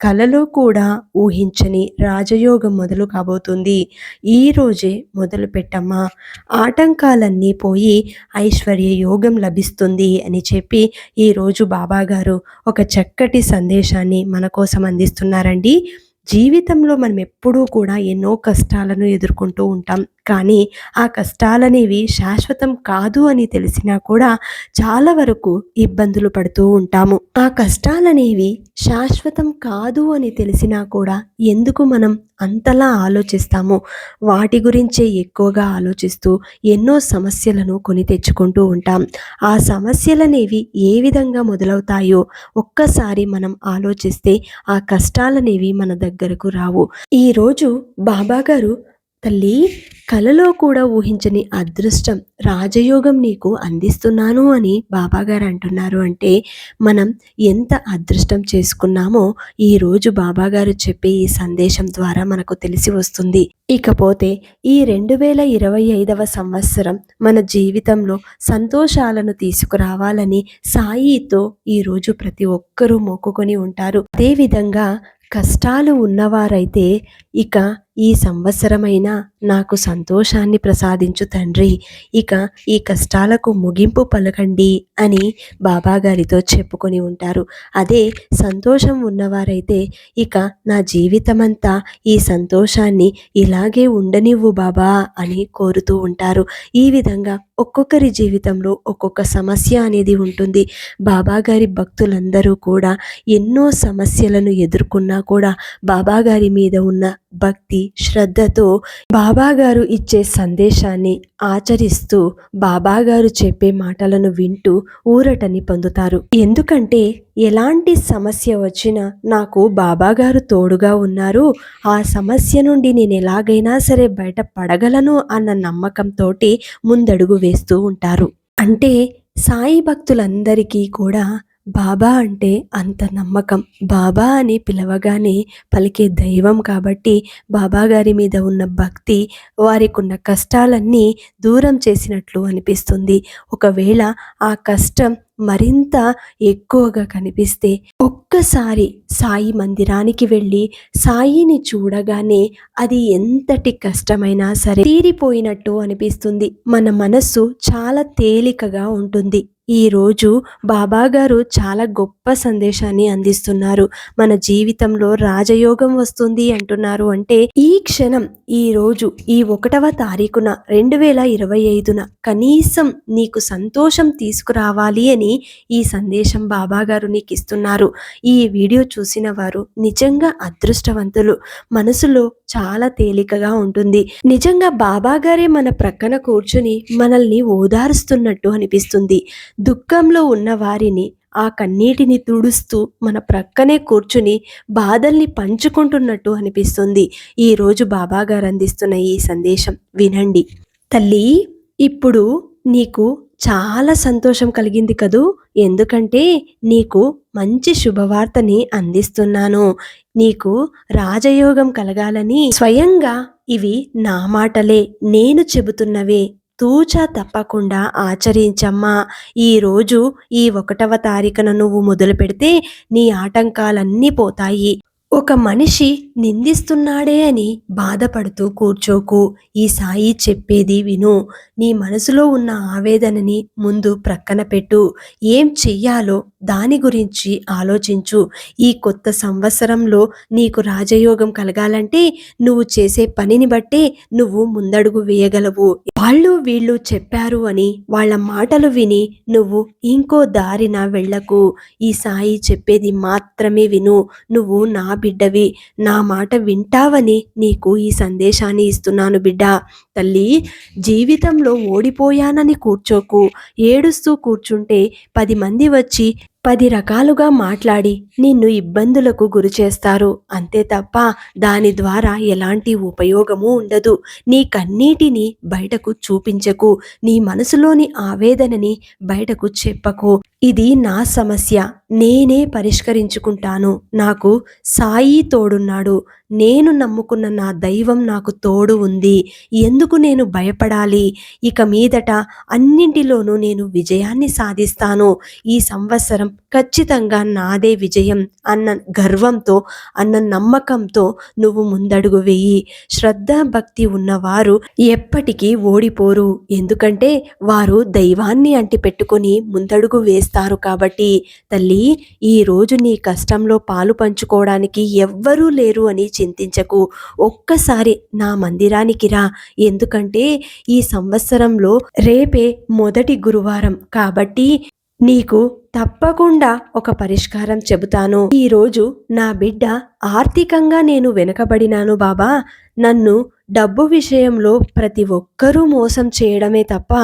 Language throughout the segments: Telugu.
కలలో కూడా ఊహించని రాజయోగం మొదలు కాబోతుంది. ఈ రోజే మొదలు పెట్టమ్మా. ఆటంకాలన్నీ పోయి ఐశ్వర్య యోగం లభిస్తుంది అని చెప్పి ఈరోజు బాబాగారు ఒక చక్కటి సందేశాన్ని మన కోసం అందిస్తున్నారండి. జీవితంలో మనం ఎప్పుడూ కూడా ఎన్నో కష్టాలను ఎదుర్కొంటూ ఉంటాం. కానీ ఆ కష్టాలనేవి శాశ్వతం కాదు అని తెలిసినా కూడా చాలా వరకు ఇబ్బందులు పడుతూ ఉంటాము. ఆ కష్టాలనేవి శాశ్వతం కాదు అని తెలిసినా కూడా ఎందుకు మనం అంతలా ఆలోచిస్తాము? వాటి గురించే ఎక్కువగా ఆలోచిస్తూ ఎన్నో సమస్యలను కొని తెచ్చుకుంటూ ఉంటాం. ఆ సమస్యలనేవి ఏ విధంగా మొదలవుతాయో ఒక్కసారి మనం ఆలోచిస్తే ఆ కష్టాలనేవి మన దగ్గరకు రావు. ఈరోజు బాబాగారు తల్లి కలలో కూడా ఊహించని అదృష్టం రాజయోగం నీకు అందిస్తున్నాను అని బాబాగారు అంటున్నారు అంటే మనం ఎంత అదృష్టం చేసుకున్నామో ఈరోజు బాబాగారు చెప్పే ఈ సందేశం ద్వారా మనకు తెలిసి వస్తుంది. ఇకపోతే ఈ రెండు వేల ఇరవై ఐదవ సంవత్సరం మన జీవితంలో సంతోషాలను తీసుకురావాలని సాయితో ఈరోజు ప్రతి ఒక్కరూ మొక్కుకొని ఉంటారు. అదేవిధంగా కష్టాలు ఉన్నవారైతే ఇక ఈ సంవత్సరమైనా నాకు సంతోషాన్ని ప్రసాదించు తండ్రి. ఇక ఈ కష్టాలకు ముగింపు పలకండి అని బాబాగారితో చెప్పుకొని ఉంటారు. అదే సంతోషం ఉన్నవారైతే ఇక నా జీవితమంతా ఈ సంతోషాన్ని ఇలాగే ఉండనివ్వు బాబా అని కోరుతూ ఉంటారు. ఈ విధంగా ఒక్కొక్కరి జీవితంలో ఒక్కొక్క సమస్య అనేది ఉంటుంది. బాబాగారి భక్తులందరూ కూడా ఎన్నో సమస్యలను ఎదుర్కొన్నా కూడా బాబాగారి మీద ఉన్న భక్తి శ్రద్ధతో బాబాగారు ఇచ్చే సందేశాన్ని ఆచరిస్తూ బాబాగారు చెప్పే మాటలను వింటూ ఊరటని పొందుతారు. ఎందుకంటే ఎలాంటి సమస్య వచ్చినా నాకు బాబాగారు తోడుగా ఉన్నారు. ఆ సమస్య నుండి నేను ఎలాగైనా సరే బయట పడగలను అన్న నమ్మకంతో ముందడుగు వేస్తూ ఉంటారు. అంటే సాయి భక్తులందరికీ కూడా బాబా అంటే అంత నమ్మకం. బాబా అని పిలవగానే పలికే దైవం కాబట్టి బాబా గారి మీద ఉన్న భక్తి వారికి ఉన్న కష్టాలన్నీ దూరం చేసినట్లు అనిపిస్తుంది. ఒకవేళ ఆ కష్టం మరింత ఎక్కువగా కనిపిస్తే ఒక్కసారి సాయి మందిరానికి వెళ్ళి సాయిని చూడగానే అది ఎంతటి కష్టమైనా సరే తీరిపోయినట్టు అనిపిస్తుంది. మన మనస్సు చాలా తేలికగా ఉంటుంది. ఈరోజు బాబాగారు చాలా గొప్ప సందేశాన్ని అందిస్తున్నారు. మన జీవితంలో రాజయోగం వస్తుంది అంటున్నారు. అంటే ఈ క్షణం ఈ రోజు ఈ ఒకటవ తారీఖున రెండు వేల ఇరవై ఐదున కనీసం నీకు సంతోషం తీసుకురావాలి అని ఈ సందేశం బాబాగారు నీకు ఇస్తున్నారు ఈ వీడియో చూసిన వారు నిజంగా అదృష్టవంతులు. మనసులో చాలా తేలికగా ఉంటుంది. నిజంగా బాబాగారే మన ప్రక్కన కూర్చుని మనల్ని ఓదారుస్తున్నట్టు అనిపిస్తుంది. దుఃఖంలో ఉన్న వారిని ఆ కన్నీటిని తుడుస్తూ మన ప్రక్కనే కూర్చుని బాధల్ని పంచుకుంటున్నట్టు అనిపిస్తుంది. ఈరోజు బాబాగారు అందిస్తున్న ఈ సందేశం వినండి. తల్లి ఇప్పుడు నీకు చాలా సంతోషం కలిగింది కదూ? ఎందుకంటే నీకు మంచి శుభవార్తని అందిస్తున్నాను. నీకు రాజయోగం కలగాలని స్వయంగా ఇవి నా మాటలే నేను చెబుతున్నవే. తూచా తప్పకుండా ఆచరించమ్మా. ఈరోజు ఈ ఒకటవ తారీఖున నువ్వు మొదలు పెడితే నీ ఆటంకాలన్నీ పోతాయి. ఒక మనిషి నిందిస్తున్నాడే అని బాధపడుతూ కూర్చోకు. ఈ సాయి చెప్పేది విను. నీ మనసులో ఉన్న ఆవేదనని ముందు ప్రక్కన పెట్టు. ఏం చెయ్యాలో దాని గురించి ఆలోచించు. ఈ కొత్త సంవత్సరంలో నీకు రాజయోగం కలగాలంటే నువ్వు చేసే పనిని బట్టే నువ్వు ముందడుగు వేయగలవు. వాళ్ళు వీళ్ళు చెప్పారు అని వాళ్ళ మాటలు విని నువ్వు ఇంకో దారిన వెళ్ళకు ఈ సాయి చెప్పేది మాత్రమే విను. నువ్వు నా బిడ్డవి. నా మాట వింటావని నీకు ఈ సందేశాన్ని ఇస్తున్నాను బిడ్డ. తల్లి జీవితంలో ఓడిపోయానని కూర్చోకు. ఏడుస్తూ కూర్చుంటే పది మంది వచ్చి పది రకాలుగా మాట్లాడి నిన్ను ఇబ్బందులకు గురి చేస్తారు. అంతే తప్ప దాని ద్వారా ఎలాంటి ఉపయోగము ఉండదు. నీ కన్నీటిని బయటకు చూపించకు. నీ మనసులోని ఆవేదనని బయటకు చెప్పకు. ఇది నా సమస్య. నేనే పరిష్కరించుకుంటాను. నాకు సాయి తోడున్నాడు. నేను నమ్ముకున్న నా దైవం నాకు తోడు ఉంది. ఎందుకు నేను భయపడాలి? ఇక మీదట అన్నింటిలోనూ నేను విజయాన్ని సాధిస్తాను. ఈ సంవత్సరం ఖచ్చితంగా నాదే విజయం అన్న గర్వంతో అన్న నమ్మకంతో నువ్వు ముందడుగు వేయి. శ్రద్ధ భక్తి ఉన్నవారు ఎప్పటికీ ఓడిపోరు. ఎందుకంటే వారు దైవాన్ని అంటిపెట్టుకొని ముందడుగు వేస్తారు కాబట్టి. తల్లి ఈ రోజు నీ కష్టంలో పాలు పంచుకోవడానికి ఎవ్వరూ లేరు అని చింతించకు. ఒక్కసారి నా మందిరానికి రా. ఎందుకంటే ఈ సంవత్సరంలో రేపే మొదటి గురువారం కాబట్టి నీకు తప్పకుండా ఒక పరిష్కారం చెబుతాను. ఈరోజు నా బిడ్డ ఆర్థికంగా నేను వెనుకబడినాను బాబా. నన్ను డబ్బు విషయంలో ప్రతి ఒక్కరూ మోసం చేయడమే తప్ప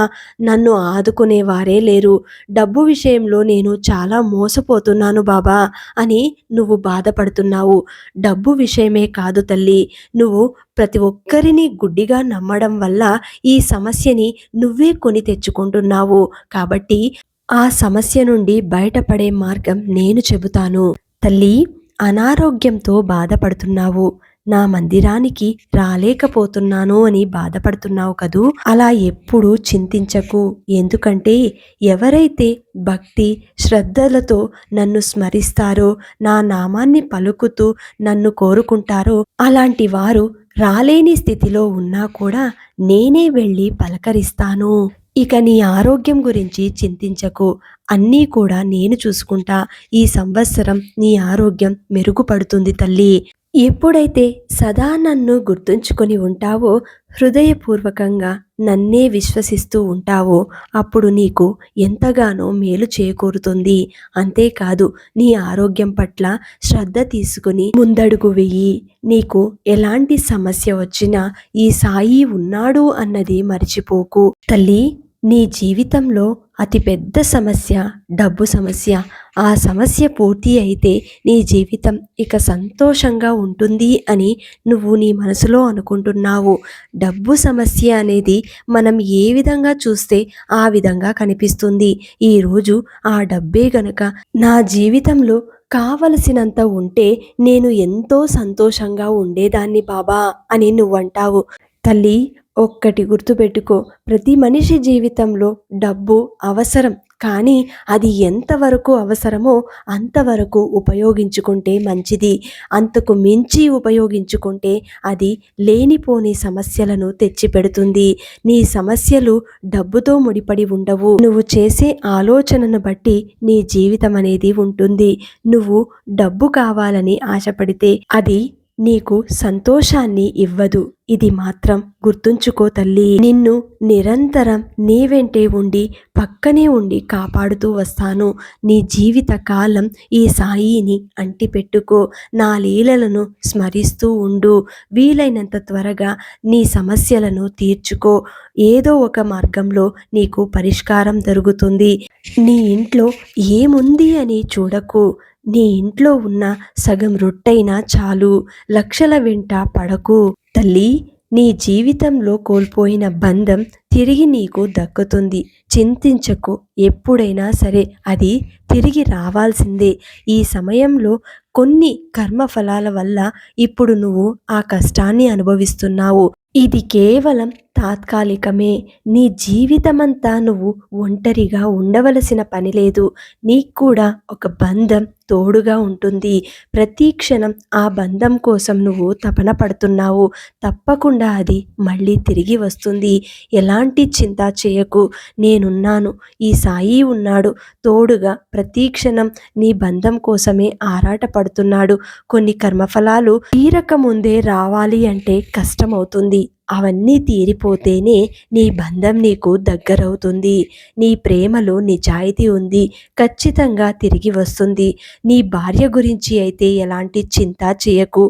నన్ను ఆదుకునేవారే లేరు. డబ్బు విషయంలో నేను చాలా మోసపోతున్నాను బాబా అని నువ్వు బాధపడుతున్నావు. డబ్బు విషయమే కాదు తల్లి. నువ్వు ప్రతి ఒక్కరిని గుడ్డిగా నమ్మడం వల్ల ఈ సమస్యని నువ్వే కొని తెచ్చుకుంటున్నావు. కాబట్టి ఆ సమస్య నుండి బయటపడే మార్గం నేను చెబుతాను. తల్లి అనారోగ్యంతో బాధపడుతున్నావు. నా మందిరానికి రాలేకపోతున్నాను అని బాధపడుతున్నావు కదూ? అలా ఎప్పుడూ చింతించకు. ఎందుకంటే ఎవరైతే భక్తి శ్రద్ధలతో నన్ను స్మరిస్తారో నా నామాన్ని పలుకుతూ నన్ను కోరుకుంటారో అలాంటి వారు రాలేని స్థితిలో ఉన్నా కూడా నేనే వెళ్ళి పలకరిస్తాను. ఇక నీ ఆరోగ్యం గురించి చింతించకు. అన్నీ కూడా నేను చూసుకుంటా. ఈ సంవత్సరం నీ ఆరోగ్యం మెరుగుపడుతుంది తల్లి. ఎప్పుడైతే సదా నన్ను గుర్తుంచుకొని ఉంటావో హృదయపూర్వకంగా నన్నే విశ్వసిస్తూ ఉంటావో అప్పుడు నీకు ఎంతగానో మేలు చేకూరుతుంది. అంతేకాదు నీ ఆరోగ్యం పట్ల శ్రద్ధ తీసుకుని ముందడుగు వెయ్యి నీకు ఎలాంటి సమస్య వచ్చినా ఈ సాయి ఉన్నాడు అన్నది మర్చిపోకు తల్లి. నీ జీవితంలో అతిపెద్ద సమస్య డబ్బు సమస్య. ఆ సమస్య పూర్తి అయితే నీ జీవితం ఇక సంతోషంగా ఉంటుంది అని నువ్వు నీ మనసులో అనుకుంటున్నావు. డబ్బు సమస్య అనేది మనం ఏ విధంగా చూస్తే ఆ విధంగా కనిపిస్తుంది. ఈరోజు ఆ డబ్బే గనక నా జీవితంలో కావలసినంత ఉంటే నేను ఎంతో సంతోషంగా ఉండేదాన్ని బాబా అని నువ్వంటావు. తల్లి ఒక్కటి గుర్తుపెట్టుకో. ప్రతి మనిషి జీవితంలో డబ్బు అవసరం. కానీ అది ఎంతవరకు అవసరమో అంతవరకు ఉపయోగించుకుంటే మంచిది. అంతకు మించి ఉపయోగించుకుంటే అది లేనిపోని సమస్యలను తెచ్చిపెడుతుంది. నీ సమస్యలు డబ్బుతో ముడిపడి ఉండవు. నువ్వు చేసే ఆలోచనను బట్టి నీ జీవితం అనేది ఉంటుంది. నువ్వు డబ్బు కావాలని ఆశపడితే అది నీకు సంతోషాన్ని ఇవ్వదు. ఇది మాత్రం గుర్తుంచుకో తల్లి. నిన్ను నిరంతరం నీ వెంటే ఉండి పక్కనే ఉండి కాపాడుతూ వస్తాను. నీ జీవిత కాలం ఈ సాయిని అంటిపెట్టుకో. నా లీలలను స్మరిస్తూ ఉండు. వీలైనంత త్వరగా నీ సమస్యలను తీర్చుకో. ఏదో ఒక మార్గంలో నీకు పరిష్కారం దొరుకుతుంది. నీ ఇంట్లో ఏముంది అని చూడకు. నీ ఇంట్లో ఉన్న సగం రొట్టైనా చాలు లక్షల వెంట పడకు. తల్లి నీ జీవితంలో కోల్పోయిన బంధం తిరిగి నీకు దక్కుతుంది. చింతించకు ఎప్పుడైనా సరే అది తిరిగి రావాల్సిందే. ఈ సమయంలో కొన్ని కర్మఫలాల వల్ల ఇప్పుడు నువ్వు ఆ కష్టాన్ని అనుభవిస్తున్నావు. ఇది కేవలం తాత్కాలికమే. నీ జీవితమంతా నువ్వు ఒంటరిగా ఉండవలసిన పని లేదు. నీకు కూడా ఒక బంధం తోడుగా ఉంటుంది. ప్రతి క్షణం ఆ బంధం కోసం నువ్వు తపన పడుతున్నావు. తప్పకుండా అది మళ్ళీ తిరిగి వస్తుంది. ఎలాంటి చింత చేయకు. నేనున్నాను. ఈ సాయి ఉన్నాడు. తోడుగా ప్రతి క్షణం నీ బంధం కోసమే ఆరాట పడుతున్నాడు కొన్ని కర్మఫలాలు తీరక ముందే రావాలి అంటే కష్టమవుతుంది. అవన్నీ తీరిపోతేనే నీ బంధం నీకు దగ్గరవుతుంది. నీ ప్రేమలో నిజాయితీ ఉంది. ఖచ్చితంగా తిరిగి వస్తుంది. నీ భార్య గురించి అయితే ఎలాంటి చింత చేయకు.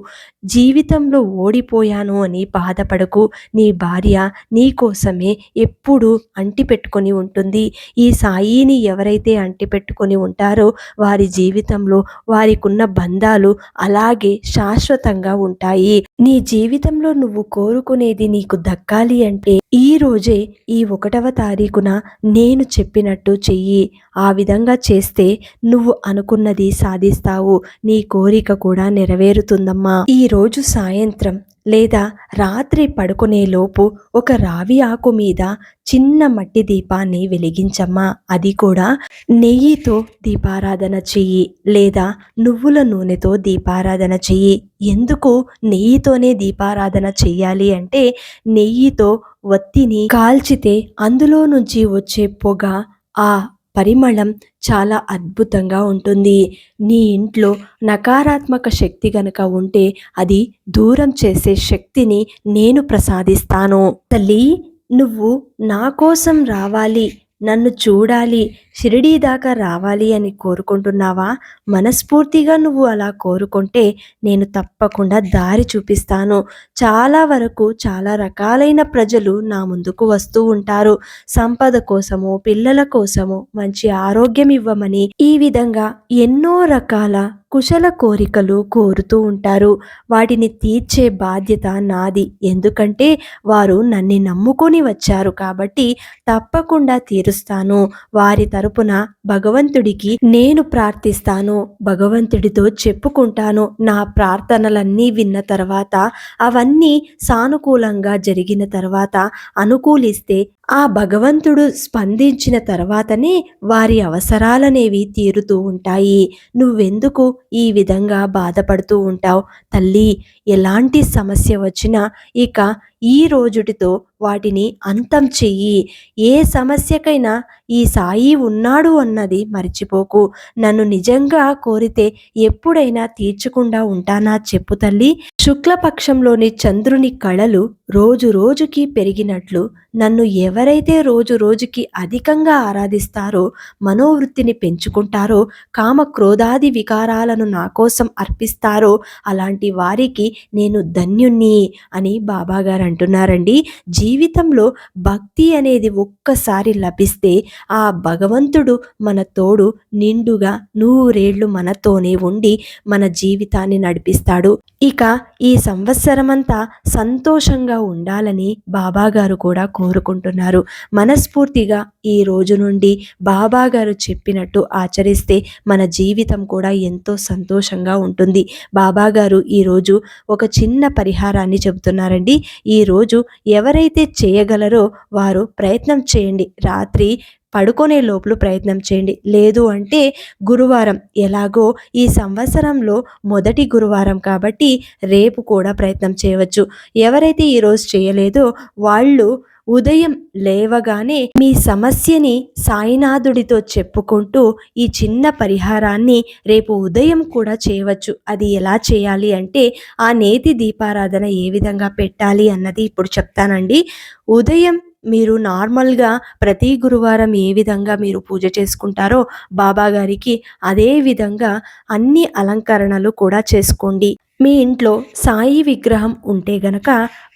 జీవితంలో ఓడిపోయాను అని బాధపడకు. నీ భార్య నీ కోసమే ఎప్పుడు అంటి పెట్టుకొని ఉంటుంది. ఈ సాయిని ఎవరైతే అంటి పెట్టుకొని ఉంటారో వారి జీవితంలో వారికున్న బంధాలు అలాగే శాశ్వతంగా ఉంటాయి. నీ జీవితంలో నువ్వు కోరుకునేది నీకు దక్కాలి అంటే ఈ రోజే ఈ ఒకటవ తారీఖున నేను చెప్పినట్టు చెయ్యి. ఆ విధంగా చేస్తే నువ్వు అనుకున్నది సాధిస్తావు. నీ కోరిక కూడా నెరవేరుతుందమ్మా. ఈ రోజు సాయంత్రం లేదా రాత్రి పడుకునేలోపు ఒక రావి ఆకు మీద చిన్న మట్టి దీపాన్ని వెలిగించమ్మా. అది కూడా నెయ్యితో దీపారాధన చెయ్యి లేదా నువ్వుల నూనెతో దీపారాధన చెయ్యి. ఎందుకు నెయ్యితోనే దీపారాధన చెయ్యాలి అంటే నెయ్యితో వత్తిని కాల్చితే అందులో నుంచి వచ్చే పొగ ఆ పరిమళం చాలా అద్భుతంగా ఉంటుంది. నీ ఇంట్లో నకారాత్మక శక్తి గనక ఉంటే అది దూరం చేసే శక్తిని నేను ప్రసాదిస్తాను. తల్లి నువ్వు నా కోసం రావాలి. నన్ను చూడాలి. షిరిడీ దాకా రావాలి అని కోరుకుంటున్నావా? మనస్ఫూర్తిగా నువ్వు అలా కోరుకుంటే నేను తప్పకుండా దారి చూపిస్తాను. చాలా వరకు చాలా రకాలైన ప్రజలు నా ముందుకు వస్తూ ఉంటారు. సంపద కోసము పిల్లల కోసము మంచి ఆరోగ్యం ఇవ్వమని ఈ విధంగా ఎన్నో రకాల కుశల కోరికలు కోరుతూ ఉంటారు. వాటిని తీర్చే బాధ్యత నాది. ఎందుకంటే వారు నన్ను నమ్ముకొని వచ్చారు కాబట్టి తప్పకుండా తీరుస్తాను. వారి తరపున భగవంతుడికి నేను ప్రార్థిస్తాను భగవంతుడితో చెప్పుకుంటాను. నా ప్రార్థనలన్నీ విన్న తర్వాత అవన్నీ సానుకూలంగా జరిగిన తర్వాత అనుకూలిస్తే ఆ భగవంతుడు స్పందించిన తర్వాతనే వారి అవసరాలనేవి తీరుతూ ఉంటాయి. నువ్వెందుకు ఈ విధంగా బాధపడుతూ ఉంటావు? తల్లి ఎలాంటి సమస్య వచ్చినా ఇక ఈ రోజుటితో వాటిని అంతం చెయ్యి. ఏ సమస్యకైనా ఈ సాయి ఉన్నాడు అన్నది మర్చిపోకు. నన్ను నిజంగా కోరితే ఎప్పుడైనా తీర్చకుండా ఉంటానా చెప్పు తల్లి. శుక్లపక్షంలోని చంద్రుని కళలు రోజు రోజుకి పెరిగినట్లు నన్ను ఎవరు ఎవరైతే రోజు రోజుకి అధికంగా ఆరాధిస్తారో మనోవృత్తిని పెంచుకుంటారో కామ క్రోధాది వికారాలను నా కోసం అర్పిస్తారో అలాంటి వారికి నేను ధన్యుణ్ణి అని బాబాగారు అంటున్నారండి. జీవితంలో భక్తి అనేది ఒక్కసారి లభిస్తే ఆ భగవంతుడు మన తోడు నిండుగా నూరేళ్ళు మనతోనే ఉండి మన జీవితాన్ని నడిపిస్తాడు. ఇక ఈ సంవత్సరమంతా సంతోషంగా ఉండాలని బాబాగారు కూడా కోరుకుంటున్నారు. మనస్ఫూర్తిగా ఈ రోజు నుండి బాబాగారు చెప్పినట్టు ఆచరిస్తే మన జీవితం కూడా ఎంతో సంతోషంగా ఉంటుంది. బాబాగారు ఈరోజు ఒక చిన్న పరిహారాన్ని చెబుతున్నారండి. ఈరోజు ఎవరైతే చేయగలరో వారు ప్రయత్నం చేయండి. రాత్రి పడుకునే లోపల ప్రయత్నం చేయండి. లేదు అంటే గురువారం ఎలాగో ఈ సంవత్సరంలో మొదటి గురువారం కాబట్టి రేపు కూడా ప్రయత్నం చేయవచ్చు. ఎవరైతే ఈరోజు చేయలేదో వాళ్ళు ఉదయం లేవగానే మీ సమస్యని సాయినాథుడితో చెప్పుకుంటూ ఈ చిన్న పరిహారాన్ని రేపు ఉదయం కూడా చేయవచ్చు. అది ఎలా చేయాలి అంటే ఆ నేతి దీపారాధన ఏ విధంగా పెట్టాలి అన్నది ఇప్పుడు చెప్తానండి. ఉదయం మీరు నార్మల్గా ప్రతి గురువారం ఏ విధంగా మీరు పూజ చేసుకుంటారో బాబా గారికి అదే విధంగా అన్ని అలంకరణలు కూడా చేసుకోండి. మీ ఇంట్లో సాయి విగ్రహం ఉంటే గనక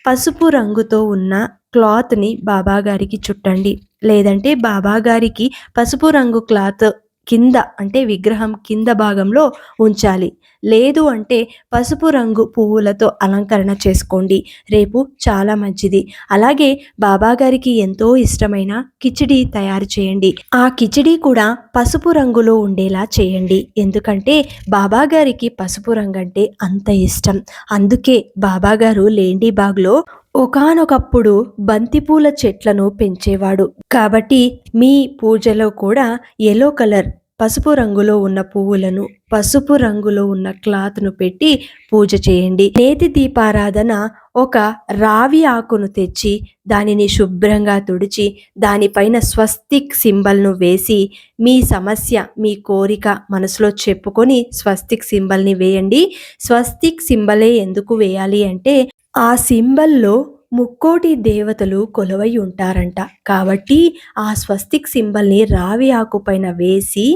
పసుపు రంగుతో ఉన్న క్లాత్ని బాబాగారికి చుట్టండి. లేదంటే బాబాగారికి పసుపు రంగు క్లాత్ కింద అంటే విగ్రహం కింద భాగంలో ఉంచాలి. లేదు అంటే పసుపు రంగు పువ్వులతో అలంకరణ చేసుకోండి. రేపు చాలా మంచిది. అలాగే బాబాగారికి ఎంతో ఇష్టమైన కిచిడి తయారు చేయండి. ఆ కిచిడి కూడా పసుపు రంగులో ఉండేలా చేయండి. ఎందుకంటే బాబాగారికి పసుపు రంగు అంటే అంత ఇష్టం. అందుకే బాబాగారు లేండి బాగ్లో ఒకానొకప్పుడు బంతిపూల చెట్లను పెంచేవాడు. కాబట్టి మీ పూజలో కూడా ఎల్లో కలర్ పసుపు రంగులో ఉన్న పువ్వులను పసుపు రంగులో ఉన్న క్లాత్ను పెట్టి పూజ చేయండి. నేతి దీపారాధన ఒక రావి ఆకును తెచ్చి దానిని శుభ్రంగా తుడిచి దానిపైన స్వస్తిక్ సింబల్ను వేసి మీ సమస్య మీ కోరిక మనసులో చెప్పుకొని స్వస్తిక్ సింబల్ని వేయండి. స్వస్తిక్ సింబలే ఎందుకు వేయాలి అంటే ఆ సింబల్లో ముక్కోటి దేవతలు కొలువై ఉంటారంట. కాబట్టి ఆ స్వస్తిక్ సింబల్ని రావి ఆకుపైన వేసి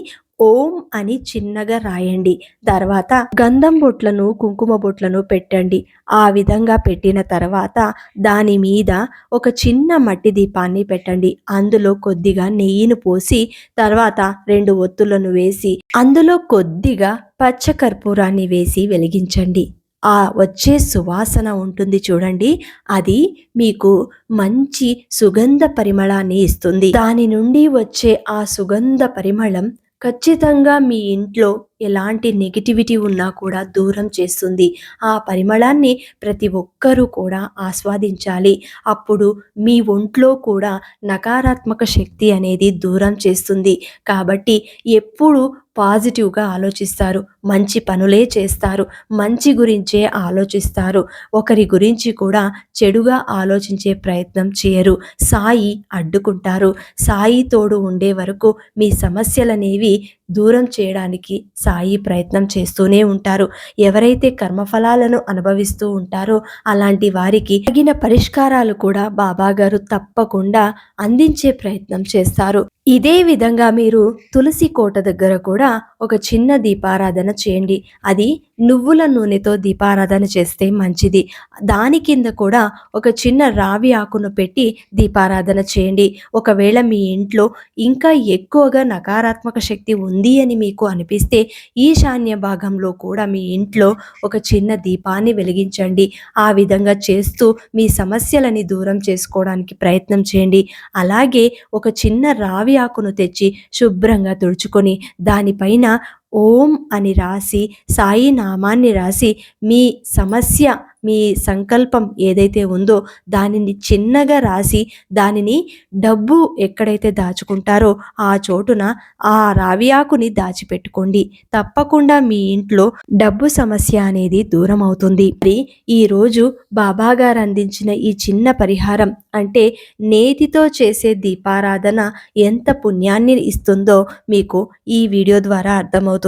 ఓం అని చిన్నగా రాయండి. తర్వాత గంధం బొట్లను కుంకుమ బొట్లను పెట్టండి. ఆ విధంగా పెట్టిన తర్వాత దాని మీద ఒక చిన్న మట్టి దీపాన్ని పెట్టండి. అందులో కొద్దిగా నెయ్యిని పోసి తర్వాత రెండు ఒత్తులను వేసి అందులో కొద్దిగా పచ్చకర్పూరాన్ని వేసి వెలిగించండి. ఆ వచ్చే సువాసన ఉంటుంది చూడండి. అది మీకు మంచి సుగంధ పరిమళాన్ని ఇస్తుంది. దాని నుండి వచ్చే ఆ సుగంధ పరిమళం ఖచ్చితంగా మీ ఇంట్లో ఎలాంటి నెగిటివిటీ ఉన్నా కూడా దూరం చేస్తుంది. ఆ పరిమళాన్ని ప్రతి ఒక్కరూ కూడా ఆస్వాదించాలి. అప్పుడు మీ ఒంట్లో కూడా నకారాత్మక శక్తి అనేది దూరం చేస్తుంది. కాబట్టి ఎప్పుడు పాజిటివ్గా ఆలోచిస్తారు. మంచి పనులే చేస్తారు. మంచి గురించే ఆలోచిస్తారు. ఒకరి గురించి కూడా చెడుగా ఆలోచించే ప్రయత్నం చేయరు. సాయి అడ్డుకుంటారు. సాయి తోడు ఉండే వరకు మీ సమస్యలనేవి దూరం చేయడానికి సాయి ప్రయత్నం చేస్తూనే ఉంటారు. ఎవరైతే కర్మఫలాలను అనుభవిస్తూ ఉంటారో అలాంటి వారికి తగిన పరిష్కారాలు కూడా బాబాగారు తప్పకుండా అందించే ప్రయత్నం చేస్తారు. ఇదే విధంగా మీరు తులసి కోట దగ్గర కూడా ఒక చిన్న దీపారాధన చేయండి. అది నువ్వుల నూనెతో దీపారాధన చేస్తే మంచిది. దాని కింద కూడా ఒక చిన్న రావి ఆకును పెట్టి దీపారాధన చేయండి. ఒకవేళ మీ ఇంట్లో ఇంకా ఎక్కువగా నకారాత్మక శక్తి ఉంది అని మీకు అనిపిస్తే ఈశాన్య భాగంలో కూడా మీ ఇంట్లో ఒక చిన్న దీపాన్ని వెలిగించండి. ఆ విధంగా చేస్తూ మీ సమస్యలని దూరం చేసుకోవడానికి ప్రయత్నం చేయండి. అలాగే ఒక చిన్న రావి ఆకును తెచ్చి శుభ్రంగా తుడుచుకొని దానిపైన ఓం అని రాసి సాయి నామాన్ని రాసి మీ సమస్య మీ సంకల్పం ఏదైతే ఉందో దానిని చిన్నగా రాసి దానిని డబ్బు ఎక్కడైతే దాచుకుంటారో ఆ చోటున ఆ రావియాకుని దాచిపెట్టుకోండి. తప్పకుండా మీ ఇంట్లో డబ్బు సమస్య అనేది దూరం అవుతుంది. మరి ఈరోజు బాబాగారు అందించిన ఈ చిన్న పరిహారం అంటే నేతితో చేసే దీపారాధన ఎంత పుణ్యాన్ని ఇస్తుందో మీకు ఈ వీడియో ద్వారా అర్థమవుతుంది.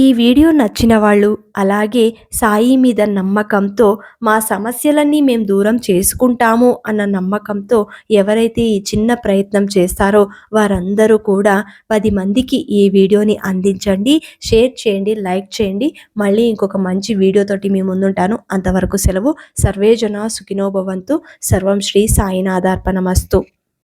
ఈ వీడియో నచ్చిన వాళ్ళు అలాగే సాయి మీద నమ్మకంతో మా సమస్యలన్నీ మేము దూరం చేసుకుంటాము అన్న నమ్మకంతో ఎవరైతే ఈ చిన్న ప్రయత్నం చేస్తారో వారందరూ కూడా పది మందికి ఈ వీడియోని అందించండి. షేర్ చేయండి లైక్ చేయండి. మళ్ళీ ఇంకొక మంచి వీడియోతోటి మీ ముందుంటాను. అంతవరకు సెలవు. సర్వేజన సుఖినోభవంతు సర్వం శ్రీ సాయినాథార్పణమస్తు.